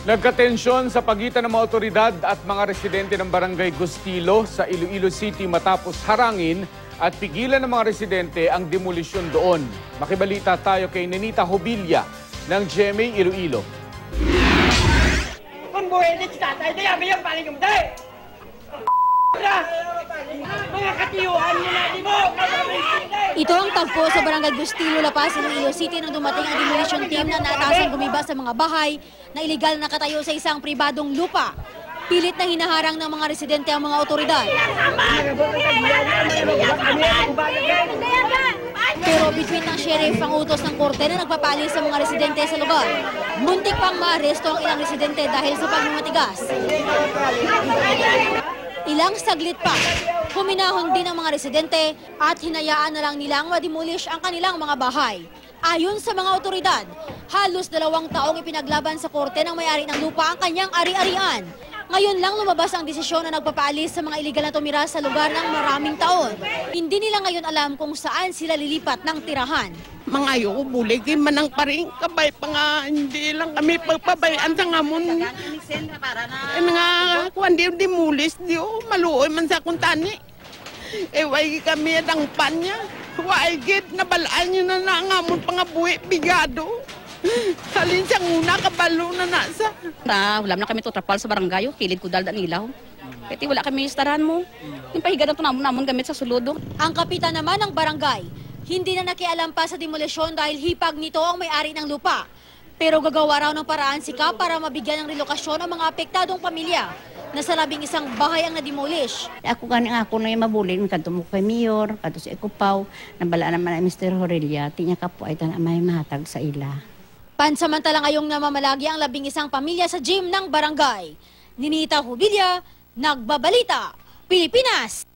Nagkatensyon sa pagitan ng mga otoridad at mga residente ng Barangay Gustilo sa Iloilo City matapos harangin at pigilan ng mga residente ang demolisyon doon. Makibalita tayo kay Nenita Hobilia ng GMA Iloilo. Mga katiyuhan mo na, di mo! Ito ang tagpo sa Barangay Gustilo, La Paz, Iloilo City nang dumating ang demolition team na naatasan gumiba sa mga bahay na iligal na nakatayo sa isang pribadong lupa. Pilit na hinaharang ng mga residente ang mga otoridad. Pero between ng sheriff ang utos ng korte na nagpapalis sa mga residente sa lugar. Muntik pang maaresto ang ilang residente dahil sa pagmamatigas. Ilang saglit pa, huminahon din ang mga residente at hinayaan na lang nilang mademolish ang kanilang mga bahay. Ayon sa mga otoridad, halos dalawang taong ipinaglaban sa korte ng may-ari ng lupa ang kanyang ari-arian. Ngayon lang lumabas ang desisyon na nagpapaalis sa mga iligal na tumira sa lugar ng maraming taon. Hindi nila ngayon alam kung saan sila lilipat ng tirahan. mga ayoko buligin manang pa rin kabay pa nga hindi lang kami pagpabayaan sa ngamon eh nga kuan di dimulis di o maluoy man sa kuntani eh way kami ang panya way git na balaan nyo na na ngamon pa nga buhi bigado halin sa una kabalo na nasa Na, wala na kami to trapal sa barangay, oh. kilid ko dalda nilaw. Kaya wala kami istaran mo. Yung pahiga na to namon namon gamit sa suludo. Ang kapitan naman ng barangay, hindi na nakialam pa sa demolisyon dahil hipag nito ang may-ari ng lupa. Pero gagawa raw ng paraan si Kap para mabigyan ng relokasyon ang mga apektadong pamilya na sa labing isang bahay ang na-demolish. Ako nga ako na yung mabulin, kanto mo kay Mayor, kanto si Ekupaw, nabala naman ang Mr. Horelia, tinya ka po ay tan may mahatag sa ila. Pansamantala ngayong namamalagi ang labing isang pamilya sa gym ng barangay. Ninita Hubilia, Nagbabalita, Pilipinas!